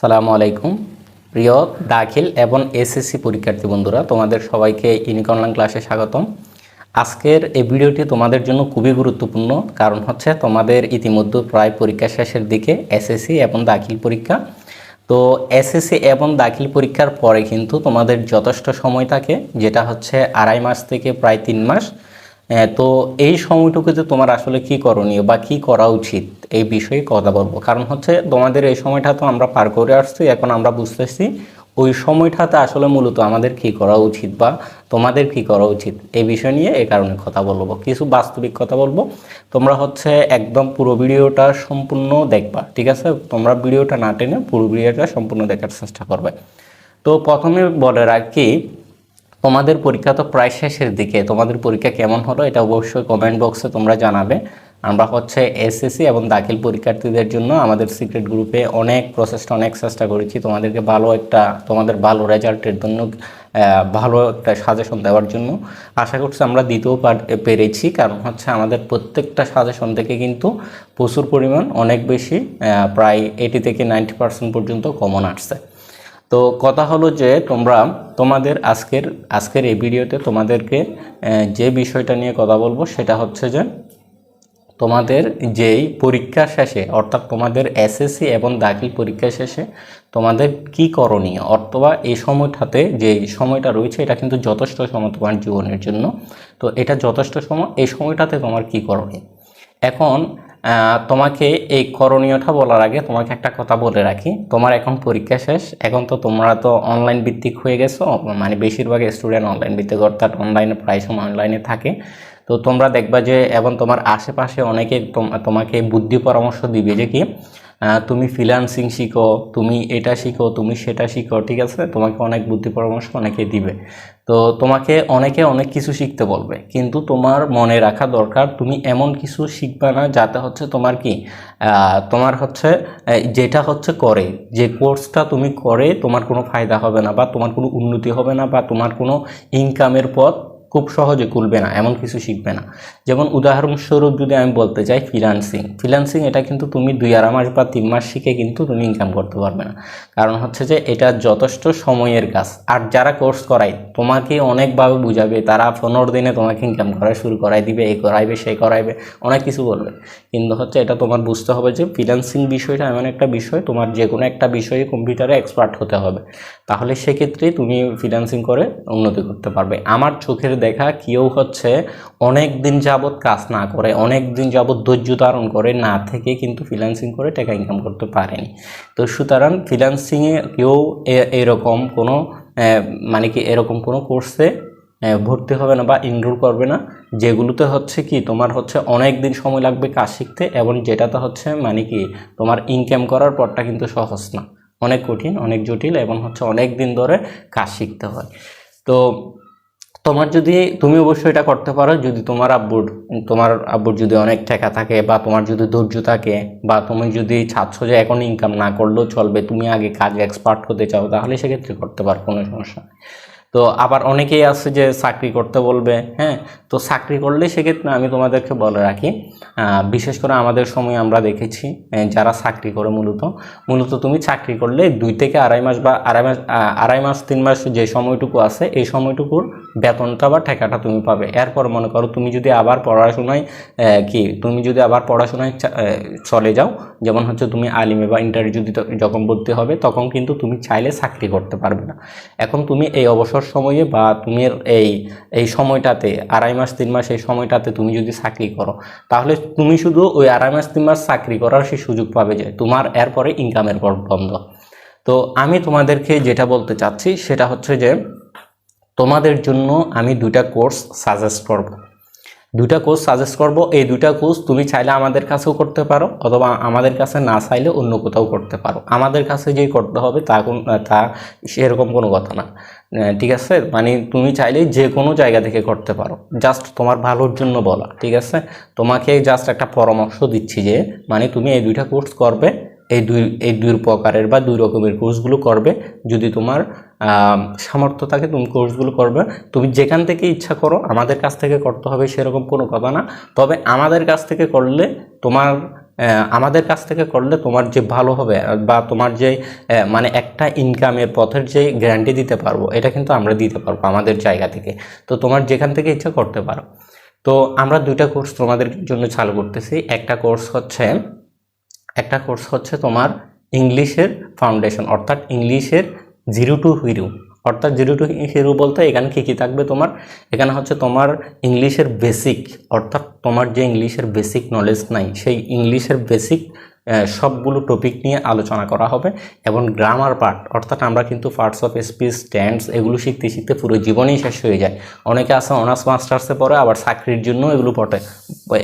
সালামু আলাইকুম। প্রিয় দাখিল এবং এসএসসি পরীক্ষার্থী বন্ধুরা, তোমাদের সবাইকে ইউনিক অনলাইন ক্লাসে স্বাগতম। আজকের এই ভিডিওটি তোমাদের জন্য খুবই গুরুত্বপূর্ণ, কারণ হচ্ছে তোমাদের ইতিমধ্যে প্রায় পরীক্ষা শেষের দিকে এসএসসি এবং দাখিল পরীক্ষা। তো এসএসসি এবং দাখিল পরীক্ষার পরে কিন্তু তোমাদের যথেষ্ট সময় থাকে, যেটা হচ্ছে আড়াই মাস থেকে প্রায় তিন মাস। তো এই সময়টুকুতে তোমার আসলে কি করণীয় বা কি করা উচিত এই বিষয়ে কথা বলব। কারণ হচ্ছে তোমাদের এই সময়টা তো আমরা পার করে আসছি, এখন আমরা বুঝতেছি ওই সময়টাতে আসলে মূলত আমাদের কি করা উচিত বা তোমাদের কি করা উচিত এই বিষয় নিয়ে এই কারণে কথা বলব। কিছু বাস্তবিক কথা বলব। তোমরা হচ্ছে একদম পুরো ভিডিওটা সম্পূর্ণ দেখবা, ঠিক আছে? তোমরা ভিডিওটা না টেনে পুরো ভিডিওটা সম্পূর্ণ দেখার চেষ্টা করবে। তো প্রথমে বলে রাখি তোমাদের পরীক্ষা তো প্রায় শেষের দিকে। তোমাদের পরীক্ষা কেমন হলো এটা অবশ্যই কমেন্ট বক্সে তোমরা জানাবে। আমরা হচ্ছে এসএসসি এবং দাখিল পরীক্ষার্থীদের জন্য আমাদের সিক্রেট গ্রুপে অনেক প্রসেসটা অনেক চেষ্টা করেছি। তোমাদেরকে ভালো একটা, তোমাদের ভালো রেজাল্টের জন্য ভালো একটা সাজেশন দেওয়ার জন্য। আশা করছি আমরা দিতেও পার- পেরেছি। কারণ হচ্ছে আমাদের প্রত্যেকটা সাজেশন থেকে কিন্তু প্রচুর পরিমাণ, অনেক বেশি প্রায় এইটি থেকে নাইনটি পার্সেন্ট পর্যন্ত কমন আসছে। তো কথা হলো যে তোমরা তোমাদের আজকের আজকের এই ভিডিওতে তোমাদেরকে যে বিষয়টা নিয়ে কথা বলব সেটা হচ্ছে যে তোমাদের যেই পরীক্ষা শেষে, অর্থাৎ তোমাদের এসএসসি এবং দাখিল পরীক্ষা শেষে তোমাদের কি করণীয়? অথবা এই সময়টাতে যে সময়টা রয়েছে, এটা কিন্তু যথেষ্ট সময় তোমার জীবনের জন্য। তো এটা যথেষ্ট সময়, এই সময়টাতে তোমার কি করণীয়? এখন তোমাকে এই করণীয়টা বলার আগে তোমাকে একটা কথা বলে রাখি। তোমার এখন পরীক্ষা শেষ, এখন তো তোমরা তো অনলাইন ভিত্তিক হয়ে গেছো মানে বেশিরভাগ স্টুডেন্ট অনলাইন ভিত্তিক, অর্থাৎ অনলাইনে প্রায় সময় অনলাইনে থাকে। তো তোমরা দেখবা যে এবং তোমার আশেপাশে অনেকে তোমাকে বুদ্ধি পরামর্শ দিবে যে কি তুমি ফ্রিল্যান্সিং শিখো, তুমি এটা শিখো, তুমি সেটা শিখো, ঠিক আছে? তোমাকে অনেক বুদ্ধি পরামর্শ অনেকে দিবে। তো তোমাকে অনেকে অনেক কিছু শিখতে বলবে, কিন্তু তোমার মনে রাখা দরকার, তুমি এমন কিছু শিখবে না যাতে হচ্ছে তোমার কি তোমার হচ্ছে যেটা হচ্ছে করে, যে কোর্সটা তুমি করে তোমার কোনো ফায়দা হবে না বা তোমার কোনো উন্নতি হবে না বা তোমার কোনো ইনকামের পথ খুব সহজে খুলবে না, এমন কিছু শিখবে না। যেমন উদাহরণস্বরূপ যদি আমি বলতে চাই ফ্রিলান্সিং ফ্রিলান্সিং এটা কিন্তু তুমি দুই আড়াই মাস বা তিন মাস শিখে কিন্তু তুমি ইনকাম করতে পারবে না। কারণ হচ্ছে যে এটা যথেষ্ট সময়ের কাজ। আর যারা কোর্স করায়, তোমাকে অনেকভাবে বুঝাবে, তারা পনেরো দিনে তোমাকে ইনকাম করা শুরু করাই দিবে এই করাইবে সেই করাইবে, অনেক কিছু বলবে। কিন্তু হচ্ছে এটা তোমার বুঝতে হবে যে ফ্রিলান্সিং বিষয়টা এমন একটা বিষয়, তোমার যে কোনো একটা বিষয়ে কম্পিউটারে এক্সপার্ট হতে হবে। তাহলে সেক্ষেত্রে তুমি ফ্রিল্যান্সিং করে উন্নতি করতে পারবে। আমার চোখের দেখা কেউ হচ্ছে অনেক দিন যাবৎ কাজ না করে, অনেক দিন যাবৎ ধৈর্য ধারণ করে না থেকে কিন্তু ফ্রিল্যান্সিং করে টাকা ইনকাম করতে পারেনি। তো সুতরাং ফ্রিল্যান্সিংয়ে কেউ এরকম কোনো মানে কি এরকম কোনো কোর্সে ভর্তি হবে না বা ইনরোল করবে না, যেগুলোতে হচ্ছে কি তোমার হচ্ছে অনেক দিন সময় লাগবে কাজ শিখতে এবং যেটাতে হচ্ছে মানে কি তোমার ইনকাম করার পরটা কিন্তু সহজ না। অনেক কঠিন, অনেক জটিল এবং হচ্ছে অনেক দিন ধরে কাজ শিখতে হয়। তো তোমার যদি, তুমি অবশ্যই এটা করতে পারো যদি তোমার আব্বুর তোমার আব্বুর যদি অনেক টাকা থাকে বা তোমার যদি ধৈর্য থাকে বা তুমি যদি চাচ্ছ যে এখন ইনকাম না করলেও চলবে, তুমি আগে কাজে এক্সপার্ট হতে চাও, তাহলে সেক্ষেত্রে করতে পারো, কোনো সমস্যা তো আবার অনেকেই আছে যে চাকরি করতে বলবে হ্যাঁ? তো চাকরি করলে সেক্ষেত্রে আমি তোমাদেরকে বলে রাখি বিশেষ করে আমাদের সময় আমরা দেখেছি যারা চাকরি করে মূলত মূলত তুমি চাকরি করলে দুই থেকে আড়াই মাস বা আড়াই মাস আড়াই মাস, তিন মাস যে সময়টুকু আছে, এই সময়টুকুর বেতনটা বা টাকাটা তুমি পাবে। এরপর মনে করো তুমি যদি আবার পড়াশোনায় কি তুমি যদি আবার পড়াশোনায় চলে যাও, যেমন হচ্ছে তুমি আলিমে বা ইন্টারভিউ যদি যখন ভর্তি হবে, তখন কিন্তু তুমি চাইলে চাকরি করতে পারবে না। এখন তুমি এই অবসর সময়ে বা তুমি এই এই সময়টাতে, আড়াই মাস, তিন মাস এই সময়টাতে তুমি যদি চাকরি করো, তাহলে তুমি শুধু ওই আড়াই মাস, তিন মাস চাকরি করার সেই সুযোগ পাবে যে তোমার এরপরে ইনকামের বন্ধ। তো আমি তোমাদেরকে যেটা বলতে চাচ্ছি, সেটা হচ্ছে যে তোমাদের জন্য আমি দুইটা কোর্স সাজেস্ট করব। দুটা কোর্স সাজেস্ট করব। এই দুটা কোর্স তুমি চাইলে আমাদের কাছেও করতে পারো অথবা আমাদের কাছে না চাইলে অন্য কোথাও করতে পারো। আমাদের কাছে যেই করতে হবে তা কোন, তা সেরকম কোনো কথা না। ঠিক আছে? মানে তুমি চাইলে যে কোনো জায়গা থেকে করতে পারো। জাস্ট তোমার ভালোর জন্য বলা, ঠিক আছে? তোমাকে জাস্ট একটা পরামর্শ দিচ্ছি যে মানে তুমি এই দুইটা কোর্স করবে, এই দুই এই দুই প্রকারের বা দুই রকমের কোর্সগুলো করবে। যদি তোমার সামর্থ্য থাকে, তুমি কোর্সগুলো করবে। তুমি যেখান থেকে ইচ্ছা করো, আমাদের কাছ থেকে করতে হবে, সেরকম কোনো কথা না। তবে আমাদের কাছ থেকে করলে তোমার আমাদের কাছ থেকে করলে তোমার যে ভালো হবে বা তোমার যে মানে একটা ইনকামের পথের যে গ্যারান্টি দিতে পারব, এটা কিন্তু আমরা দিতে পারব আমাদের জায়গা থেকে। তো তোমার যেখান থেকে ইচ্ছা করতে পারো। তো আমরা দুইটা কোর্স তোমাদের জন্য চালু করতেছি। একটা কোর্স হচ্ছে, একটা কোর্স হচ্ছে তোমার ইংলিশের ফাউন্ডেশন অর্থাৎ ইংলিশের জিরো টু হিরো। অর্থাৎ জিরো টু হিরো বলতে এখানে কী কী থাকবে তোমার? এখানে হচ্ছে তোমার ইংলিশের বেসিক অর্থাৎ তোমার যে ইংলিশের বেসিক নলেজ নাই, সেই ইংলিশের বেসিক সবগুলো টপিক নিয়ে আলোচনা করা হবে এবং গ্রামার পার্ট অর্থাৎ আমরা কিন্তু পার্টস অফ স্পিচ স্ট্যান্ডস এগুলো শিখতে শিখতে পুরো জীবনেই শেষ হয়ে যায়। অনেকে আছে অনার্স মাস্টার্সে পড়ে, আবার চাকরির জন্য এগুলো পড়ে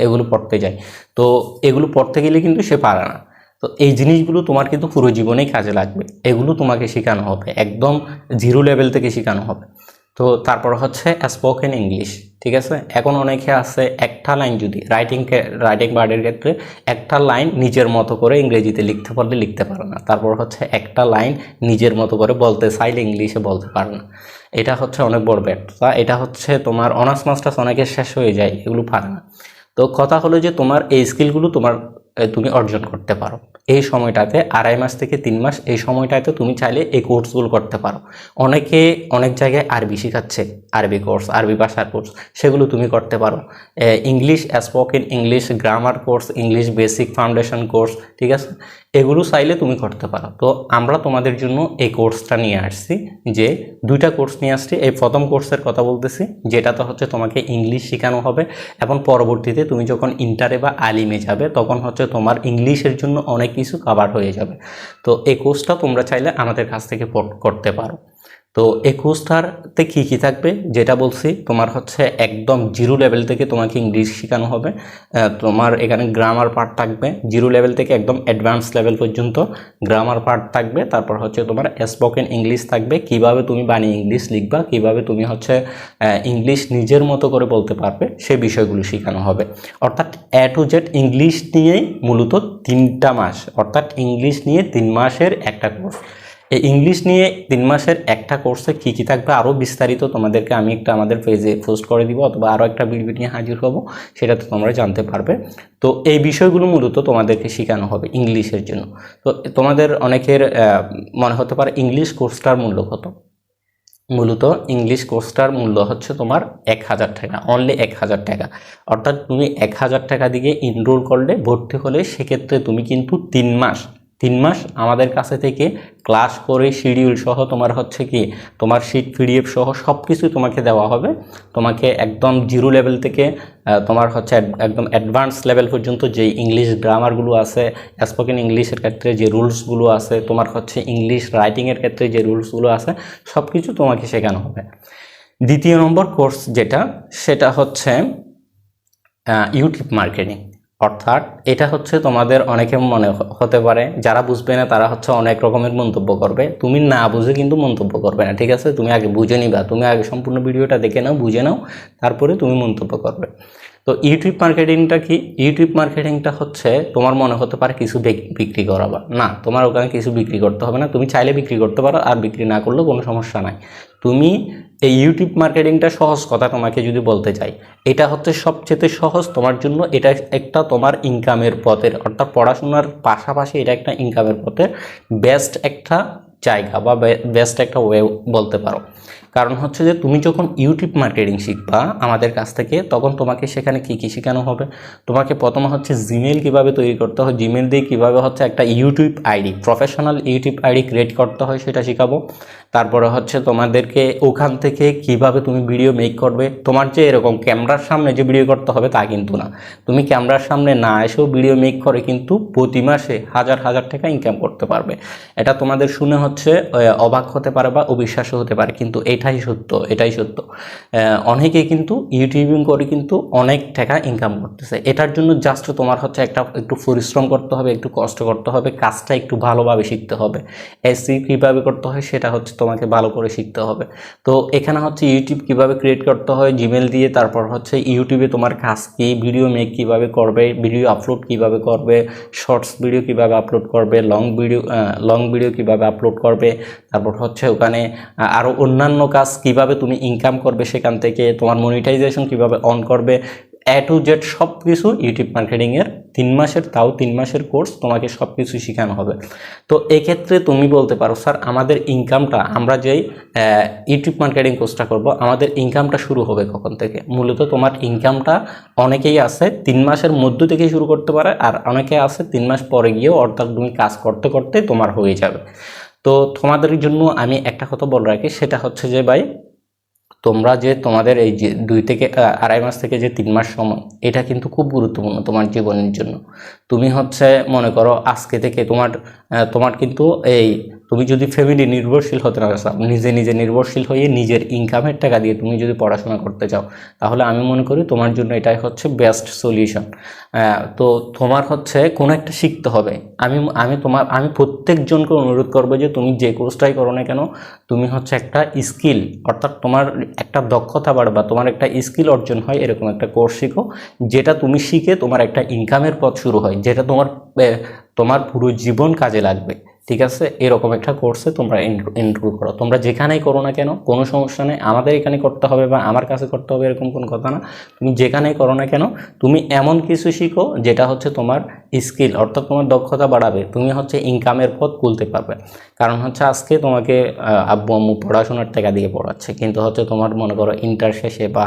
এগুলো পড়তে যায়। তো এগুলো পড়তে গেলে কিন্তু সে পারে না। তো এই জিনিসগুলো তোমার কিন্তু পুরো জীবনেই কাজে লাগবে। এগুলো তোমাকে শেখানো হবে, একদম জিরো লেভেল থেকে শেখানো হবে। তো তারপর হচ্ছে স্পোকেন ইংলিশ ঠিক আছে? এখন অনেকে আছে একটা লাইন যদি রাইটিং রাইটিং বার্ডের ক্ষেত্রে একটা লাইন নিজের মতো করে ইংরেজিতে লিখতে পারলে লিখতে পারে না। তারপর হচ্ছে একটা লাইন নিজের মতো করে বলতে চাইলে ইংলিশে বলতে পারে না। এটা হচ্ছে অনেক বড় ব্যর্থতা এটা হচ্ছে তোমার অনার্স মাস্টার্স অনেকের শেষ হয়ে যায়, এগুলো পারে না। তো কথা হলো যে তোমার এই স্কিলগুলো তোমার তুমি অর্জন করতে পারো। এই সময়টাতে আড়াই মাস থেকে তিন মাস, এই সময়টাতে তুমি চাইলে এই কোর্সগুলো করতে পারো। অনেকে অনেক জায়গায় আরবি শেখাচ্ছে, আরবি কোর্স আরবি ভাষার কোর্স সেগুলো তুমি করতে পারো। English spoken English grammar course English basic foundation course ঠিক আছে? এগুলো চাইলে তুমি করতে পারো। তো আমরা তোমাদের জন্য এই কোর্সটা নিয়ে আসছি যে দুইটা কোর্স নিয়ে আসছি। এই প্রথম কোর্সের কথা বলতেছি, যেটাতে হচ্ছে তোমাকে ইংলিশ শেখানো হবে এবং পরবর্তীতে তুমি যখন ইন্টারে বা আলিমে যাবে, তখন হচ্ছে তোমার ইংলিশের জন্য অনেক কিছু কাভার হয়ে যাবে। তো এই কোর্সটা তোমরা চাইলে আমাদের কাছ থেকে করতে পারো। তো এই কোর্সটাতে কী কী থাকবে? যেটা বলছি, তোমার হচ্ছে একদম জিরো লেভেল থেকে তোমাকে ইংলিশ শেখানো হবে। তোমার এখানে গ্রামার পার্ট থাকবে। জিরো লেভেল থেকে একদম অ্যাডভান্স লেভেল পর্যন্ত গ্রামার পার্ট থাকবে। তারপর হচ্ছে তোমার স্পোকেন ইংলিশ থাকবে। কীভাবে তুমি বানিয়ে ইংলিশ লিখবা, কীভাবে তুমি হচ্ছে ইংলিশ নিজের মতো করে বলতে পারবে, সে বিষয়গুলো শেখানো হবে। অর্থাৎ এ টু জেড ইংলিশ নিয়েই মূলত তিনটা মাস। অর্থাৎ ইংলিশ নিয়ে তিন মাসের একটা কোর্স এই ইংলিশ নিয়ে তিন মাসের একটা কোর্সে কী কী থাকবে আরও বিস্তারিত তোমাদেরকে আমি একটা আমাদের পেজে পোস্ট করে দিব অথবা আরও একটা ভিডিও নিয়ে হাজির হব সেটাতে তোমরা জানতে পারবে। তো এই বিষয়গুলো মূলত তোমাদেরকে শেখানো হবে ইংলিশের জন্য। তো তোমাদের অনেকের মনে হতে পারে ইংলিশ কোর্সটার মূল্য কত? মূলত ইংলিশ কোর্সটার মূল্য হচ্ছে তোমার এক হাজার টাকা অনলি এক হাজার টাকা। অর্থাৎ তুমি এক হাজার টাকা দিয়ে ইনরোল করলে, ভর্তি হলে সেক্ষেত্রে তুমি কিন্তু তিন মাস তিন মাস আমাদের কাছে থেকে ক্লাস করে শিডিউল সহ তোমার হচ্ছে কি, তোমার শিট পিডিএফ সহ সব কিছু তোমাকে দেওয়া হবে। তোমাকে একদম জিরো লেভেল থেকে তোমার হচ্ছে এক- একদম অ্যাডভান্স লেভেল পর্যন্ত যে ইংলিশ গ্রামারগুলো আছে স্পোকেন ইংলিশের ক্ষেত্রে যে রুলসগুলো আছে, তোমার হচ্ছে ইংলিশ রাইটিংয়ের ক্ষেত্রে যে রুলসগুলো আছে সব কিছু তোমাকে শেখানো হবে। দ্বিতীয় নম্বর কোর্স যেটা, সেটা হচ্ছে ইউটিউব মার্কেটিং অর্থাৎ এটা হচ্ছে তোমাদের অনেকে মনে হতে পারে, যারা বুঝবে না তারা হচ্ছে অনেক রকমের মন্তব্য করবে। তুমি না বুঝে কিন্তু মন্তব্য করবে না, ঠিক আছে? তুমি আগে বুঝে নিবা, তুমি আগে সম্পূর্ণ ভিডিওটা দেখে নাও, বুঝে নাও, তারপরে তুমি মন্তব্য করবে। তো ইউটিউব মার্কেটিংটা কি? ইউটিউব মার্কেটিংটা হচ্ছে তোমার মনে হতে পারে কিছু বিক- বিক্রি করাবা না, তোমার ওখানে কিছু বিক্রি করতে হবে না। তুমি চাইলে বিক্রি করতে পারো, আর বিক্রি না করলেও কোনো সমস্যা নাই। তুমি এই ইউটিউব মার্কেটিংটা সহজ কথা তোমাকে যদি বলতে চাই, এটা হচ্ছে সবচেয়ে সহজ তোমার জন্য। এটা একটা তোমার ইনকামের পথের, অর্থাৎ পড়াশোনার পাশাপাশি এটা একটা ইনকামের পথের বেস্ট একটা জায়গা বা বেস্ট একটা ওয়ে বলতে পারো। কারণ হচ্ছে যে তুমি যখন ইউটিউব মার্কেটিং শিখবা আমাদের কাছ থেকে, তখন তোমাকে সেখানে কী কী শেখানো হবে? তোমাকে প্রথমে হচ্ছে জিমেল কীভাবে তৈরি করতে হয়? জিমেল দিয়ে কীভাবে হচ্ছে একটা YouTube ID professional YouTube ID create করতে হয় সেটা শেখাবো। তারপরে হচ্ছে তোমাদেরকে ওখান থেকে কীভাবে তুমি ভিডিও মেক করবে? তোমার যে এরকম ক্যামেরার সামনে যে ভিডিও করতে হবে তা কিন্তু না। তুমি ক্যামেরার সামনে না এসেও ভিডিও মেক করে কিন্তু প্রতি মাসে হাজার হাজার টাকা ইনকাম করতে পারবে। এটা তোমাদের শুনে হচ্ছে অবাক হতে পারে বা অবিশ্বাসও হতে পারে। কিন্তু এটাই সত্য এটাই সত্য। অনেকে কিন্তু ইউটিউবিং করে কিন্তু অনেক টাকা ইনকাম করতেছে। এটার জন্য জাস্ট তোমার হচ্ছে একটা একটু পরিশ্রম করতে হবে, একটু কষ্ট করতে হবে, কাজটা একটু ভালোভাবে শিখতে হবে। এসি কীভাবে করতে হয় সেটা হচ্ছে তোমাকে ভালো করে শিখতে হবে। তো এখানে হচ্ছে ইউটিউব কীভাবে ক্রিয়েট করতে হয় জিমেল দিয়ে, তারপর হচ্ছে ইউটিউবে তোমার কাজ কী ভিডিও মেক কীভাবে করবে ভিডিও আপলোড কীভাবে করবে শর্টস ভিডিও কীভাবে আপলোড করবে লং ভিডিও লং ভিডিও কীভাবে আপলোড করবে, তারপর হচ্ছে ওখানে আরও আরও অন্যান্য কাজ কীভাবে তুমি ইনকাম করবে সেখান থেকে, তোমার মনিটাইজেশন কীভাবে অন করবে এ টু জেড সব কিছু ইউটিউব মার্কেটিংয়ের তিন মাসের, তাও তিন মাসের কোর্স তোমাকে সব কিছু শেখানো হবে। তো এক্ষেত্রে তুমি বলতে পারো, স্যার, আমাদের ইনকামটা আমরা যেই ইউটিউব মার্কেটিং কোর্সটা করব, আমাদের ইনকামটা শুরু হবে কখন থেকে? মূলত তোমার ইনকামটা অনেকেই আছে, তিন মাসের মধ্য থেকে শুরু করতে পারে, আর অনেকে আছে, তিন মাস পরে গিয়েও অর্থাৎ তুমি কাজ করতে করতে তোমার হয়ে যাবে। তো তোমাদের জন্য আমি একটা কথা বলে রাখি, সেটা হচ্ছে যে ভাই, তোমরা যে তোমাদের এই যে দুই থেকে আড়াই মাস থেকে যে তিন মাস সময়, এটা কিন্তু খুব গুরুত্বপূর্ণ তোমার জীবনের জন্য। তুমি হচ্ছে, মনে করো আজকে থেকে তোমার তোমার কিন্তু এই তুমি যদি ফ্যামিলি নির্ভরশীল হতে না চাও নিজে নিজে নির্ভরশীল হয়ে নিজের ইনকামের টাকা দিয়ে তুমি যদি পড়াশোনা করতে চাও, তাহলে আমি মনে করি তোমার জন্য এটাই হচ্ছে বেস্ট সলিউশন তো তোমার হচ্ছে কোনো একটা শিখতে হবে। আমি আমি তোমার, আমি প্রত্যেকজনকে অনুরোধ করব যে তুমি যে কোর্সটাই করো না কেন, তুমি হচ্ছে একটা স্কিল অর্থাৎ তোমার একটা দক্ষতা বাড়বা তোমার একটা স্কিল অর্জন হয় এরকম একটা কোর্স শিখো, যেটা তুমি শিখে তোমার একটা ইনকামের পথ শুরু হয়, যেটা তোমার তোমার পুরো জীবন কাজে লাগবে। ঠিক আছে? এরকম একটা কোর্সে তোমরা এনরোল করো। তোমরা যেখানেই করো না কেন, কোনো সমস্যা নেই। আমাদের এখানে করতে হবে বা আমার কাছে করতে হবে এরকম কোনো কথা না। তুমি যেখানেই করো না কেন, তুমি এমন কিছু শিখো যেটা হচ্ছে তোমার স্কিল অর্থাৎ তোমার দক্ষতা বাড়াবে, তুমি হচ্ছে ইনকামের পথ খুলতে পারবে। কারণ হচ্ছে আজকে তোমাকে আব্বু আম্মু পড়াশোনার টাকা দিয়ে পড়াচ্ছে, কিন্তু হচ্ছে তোমার মনে করো ইন্টার শেষে বা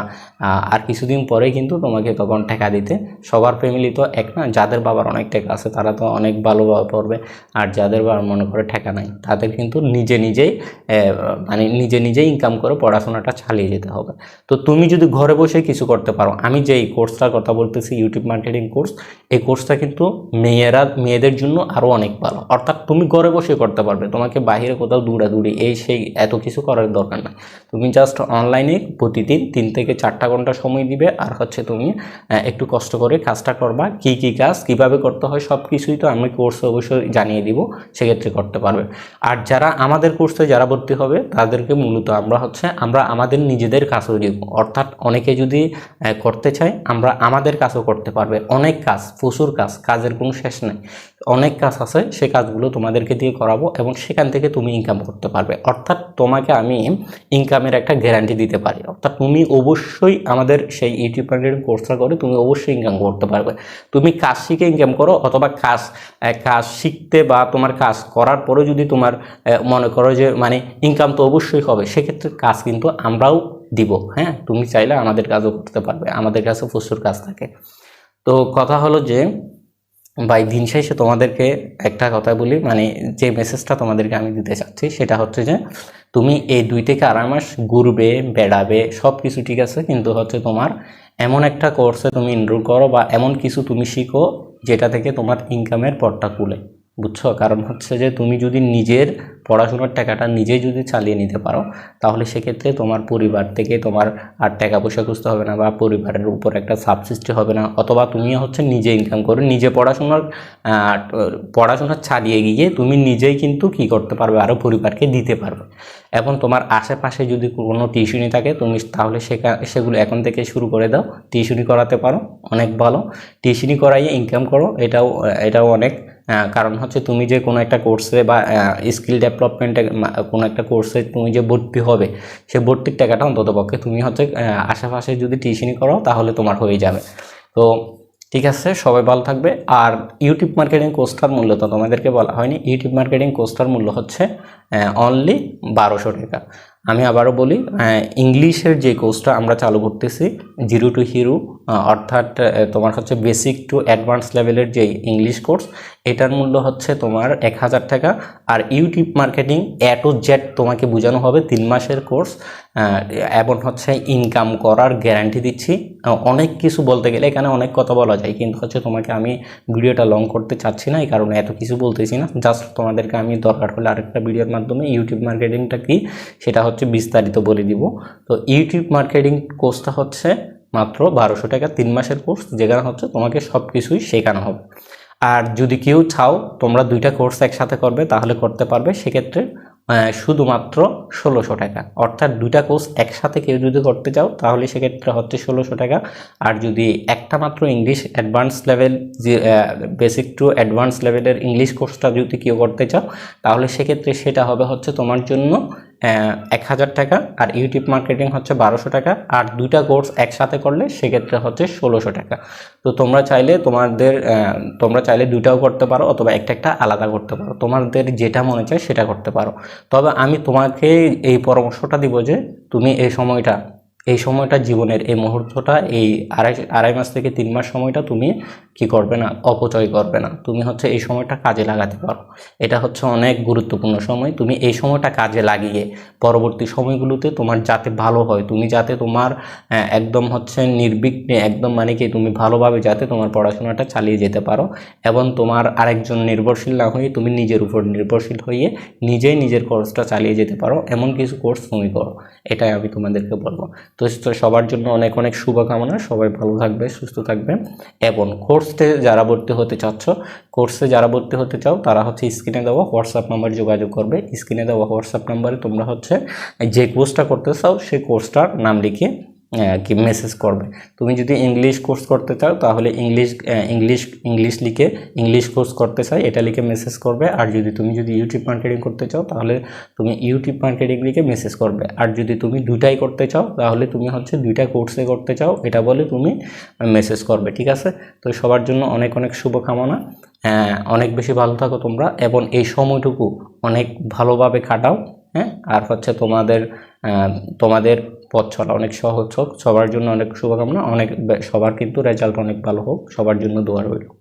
আর কিছুদিন পরে কিন্তু তোমাকে তখন টাকা দিতে, সবার ফ্যামিলি তো এক না, যাদের বাবার অনেক টাকা আছে তারা তো অনেক ভালোভাবে পড়বে, আর যাদের বাবার মনে করে টাকা নাই, তাদের কিন্তু নিজে নিজেই মানে নিজে নিজেই ইনকাম করে পড়াশোনাটা চালিয়ে যেতে হবে। তো তুমি যদি ঘরে বসে কিছু করতে পারো, আমি যে এই কোর্সটার কথা বলতেছি ইউটিউব মার্কেটিং কোর্স এই কোর্সটা কিন্তু মেয়েরা মেয়েদের জন্য আরও অনেক ভালো। অর্থাৎ তুমি ঘরে বসে করতে পারবে, তোমাকে বাইরে কোথাও দৌড়াদৌড়ি, এই সেই এত কিছু করার দরকার না। তুমি জাস্ট অনলাইনে প্রতিদিন তিন থেকে চারটা ঘণ্টা সময় দিবে, আর হচ্ছে তুমি একটু কষ্ট করে কাজটা করবা। কি কি কাজ, কীভাবে করতে হয় সব কিছুই তো আমি কোর্সে অবশ্যই জানিয়ে দিব, সেক্ষেত্রে করতে পারবে। আর যারা আমাদের কোর্সে যারা ভর্তি হবে, তাদেরকে মূলত আমরা হচ্ছে, আমরা আমাদের নিজেদের কাজও দিব। অর্থাৎ অনেকে যদি করতে চায়, আমরা আমাদের কাজও করতে পারবে। অনেক কাজ, প্রচুর কাজ, কাজের কোনো শেষ নেই। অনেক কাজ আছে, সে কাজগুলো তোমাদেরকে দিয়ে করাবো এবং সেখান থেকে তুমি ইনকাম করতে পারবে। অর্থাৎ তোমাকে আমি ইনকামের একটা গ্যারান্টি দিতে পারি। অর্থাৎ তুমি অবশ্যই আমাদের সেই ইউটিউব মার্কেটিং কোর্সটা করে তুমি অবশ্যই ইনকাম করতে পারবে। তুমি কাজ শিখে ইনকাম করো অথবা কাজ কাজ শিখতে বা তোমার কাজ করার পরে যদি তোমার মনে করো যে মানে ইনকাম তো অবশ্যই হবে, সেক্ষেত্রে কাজ কিন্তু আমরাও দিব। হ্যাঁ তুমি চাইলে আমাদের কাজও করতে পারবে, আমাদের কাছে প্রচুর কাজ থাকে। তো কথা হলো যে ভাই দিন শেষে তোমাদেরকে একটা কথা বলি মানে যে মেসেজটা তোমাদেরকে আমি দিতে চাচ্ছি, সেটা হচ্ছে যে, তুমি এই দুই থেকে আড়াই মাস ঘুরবে, বেড়াবে সব কিছু ঠিক আছে, কিন্তু হচ্ছে তোমার এমন একটা কোর্সে তুমি এনরোল করো বা এমন কিছু তুমি শিখো, যেটা থেকে তোমার ইনকামের পথটা খুলে। বুঝছ? কারণ হচ্ছে যে তুমি যদি নিজের পড়াশোনার টাকাটা নিজেই যদি চালিয়ে নিতে পারো, তাহলে সেক্ষেত্রে তোমার পরিবার থেকে তোমার আর টাকা পয়সা খুঁজতে হবে না বা পরিবারের উপর একটা সাবসিস্টি হবে না। অথবা তুমি হচ্ছে নিজে ইনকাম করে নিজে পড়াশোনার পড়াশোনা ছাড়িয়ে গিয়ে তুমি নিজেই কিন্তু কি করতে পারবে? আরও পরিবারকে দিতে পারবে। এখন তোমার আশেপাশে যদি কোনো টিউশনি থাকে, তুমি তাহলে সেখা, সেগুলো এখন থেকে শুরু করে দাও। টিউশনি করাতে পারো, অনেক ভালো। টিউশনি করাইয়ে ইনকাম করো, এটাও এটাও অনেক কারণ হচ্ছে তুমি যে কোনো একটা কোর্সে বা স্কিল ডেভেলপমেন্টে কোনো একটা কোর্সে তুমি যে ভর্তি হবে, সে ভর্তির টাকাটা অন্তত পক্ষে তুমি হচ্ছে আশেপাশে যদি টিউশনি করো তাহলে তোমার হয়ে যাবে। তো ঠিক আছে, সবাই ভালো থাকবে। আর ইউটিউব মার্কেটিং কোর্সটার মূল্য তো তোমাদেরকে বলা হয়নি। ইউটিউব মার্কেটিং কোর্সটার মূল্য হচ্ছে অনলি বারোশো টাকা। আমি আবারও বলি ইংলিশের যে কোর্সটা আমরা চালু করতেছি জিরো টু হিরো অর্থাৎ তোমার হচ্ছে বেসিক টু অ্যাডভান্স লেভেলের যে ইংলিশ কোর্স এটার মূল্য হচ্ছে তোমার এক হাজার টাকা। আর YouTube marketing A to Z তোমাকে বোঝানো হবে তিন মাসের কোর্স এবং হচ্ছে ইনকাম করার গ্যারান্টি দিচ্ছি। অনেক কিছু বলতে গেলে এখানে অনেক কথা বলা যায়, কিন্তু হচ্ছে তোমাকে আমি ভিডিওটা লং করতে চাচ্ছি না, এই কারণে এত কিছু বলতেছি না। জাস্ট তোমাদেরকে আমি দরকার হলে আরেকটা ভিডিওর মাধ্যমে ইউটিউব মার্কেটিংটা কি, সেটা হচ্ছে বিস্তারিত বলে দিব। তো ইউটিউব মার্কেটিং কোর্সটা হচ্ছে মাত্র বারোশো টাকা তিন মাসের কোর্স যেখানে হচ্ছে তোমাকে সব কিছুই শেখানো হবে। আর যদি কেউ চাও তোমরা দুইটা কোর্স একসাথে করবে, তাহলে করতে পারবে। সেক্ষেত্রে শুধুমাত্র ষোলোশো টাকা। অর্থাৎ দুইটা কোর্স একসাথে কেউ যদি করতে চাও, তাহলে সেক্ষেত্রে হচ্ছে ষোলোশো টাকা। আর যদি একটা মাত্র ইংলিশ অ্যাডভান্স লেভেল যে বেসিক টু অ্যাডভান্স লেভেলের ইংলিশ কোর্সটা যদি কেউ করতে চাও, তাহলে সেক্ষেত্রে সেটা হবে হচ্ছে তোমার জন্য এক হাজার টাকা আর ইউটিউব মার্কেটিং হচ্ছে বারোশো টাকা। আর দুইটা কোর্স একসাথে করলে সেক্ষেত্রে হচ্ছে ষোলোশো টাকা। তো তোমরা চাইলে তোমাদের তোমরা চাইলে দুইটাও করতে পারো অথবা একটা একটা আলাদা করতে পারো। তোমাদের যেটা মনে চায় সেটা করতে পারো। তবে আমি তোমাকে এই পরামর্শটা দিব যে তুমি এই সময়টা এই সময়টা জীবনের এই মুহূর্তটা, এই আড়াই আড়াই মাস থেকে তিন মাস সময়টা তুমি কি করবে না? অপচয় করবে না। তুমি হচ্ছে এই সময়টা কাজে লাগাতে পারো। এটা হচ্ছে অনেক গুরুত্বপূর্ণ সময়। তুমি এই সময়টা কাজে লাগিয়ে পরবর্তী সময়গুলোতে তোমার যাতে ভালো হয়, তুমি যাতে তোমার একদম হচ্ছে নির্বিঘ্নে, একদম মানে কি তুমি ভালোভাবে যাতে তোমার পড়াশোনাটা চালিয়ে যেতে পারো এবং তোমার আরেকজন নির্ভরশীল না হয়ে তুমি নিজের উপর নির্ভরশীল হয়ে নিজেই নিজের কোর্সটা চালিয়ে যেতে পারো। এমন কিছু কোর্স তুমি করো। এটাই আমি তোমাদেরকে বলব। তো সবার জন্য অনেক অনেক শুভকামনা। সবাই ভালো থাকবে, সুস্থ থাকবে। এবং কোর্সে যারা ভর্তি হতে চাচ্ছ, কোর্সে যারা ভর্তি হতে চাও, তারা হচ্ছে স্ক্রিনে দেওয়া হোয়াটসঅ্যাপ নাম্বার যোগাযোগ করবে। স্ক্রিনে দেওয়া হোয়াটসঅ্যাপ নাম্বারে তোমরা হচ্ছে যে কোর্সটা করতে চাও সেই কোর্সটার নাম লিখে কি মেসেজ করবে। তুমি যদি ইংলিশ কোর্স করতে চাও তাহলে ইংলিশ ইংলিশ ইংলিশ লিখে ইংলিশ কোর্স করতে চাই এটা লিখে মেসেজ করবে। আর যদি তুমি যদি ইউটিউব মার্কেটিং করতে চাও তাহলে তুমি ইউটিউব মার্কেটিং লিখে মেসেজ করবে। আর যদি তুমি দুইটাই করতে চাও তাহলে তুমি হচ্ছে দুইটা কোর্সে করতে চাও এটা বলে তুমি মেসেজ করবে ঠিক আছে? তো সবার জন্য অনেক অনেক শুভকামনা। আহ, অনেক বেশি ভালো থাকো তোমরা এবং এই সময়টুকু অনেক ভালোভাবে কাটাও হ্যাঁ? আর হচ্ছে তোমাদের তোমাদের পথ চলা অনেক সহজ হোক, সবার জন্য অনেক শুভকামনা, অনেক সবার কিন্তু রেজাল্ট অনেক ভালো হোক, সবার জন্য দোয়া রইল।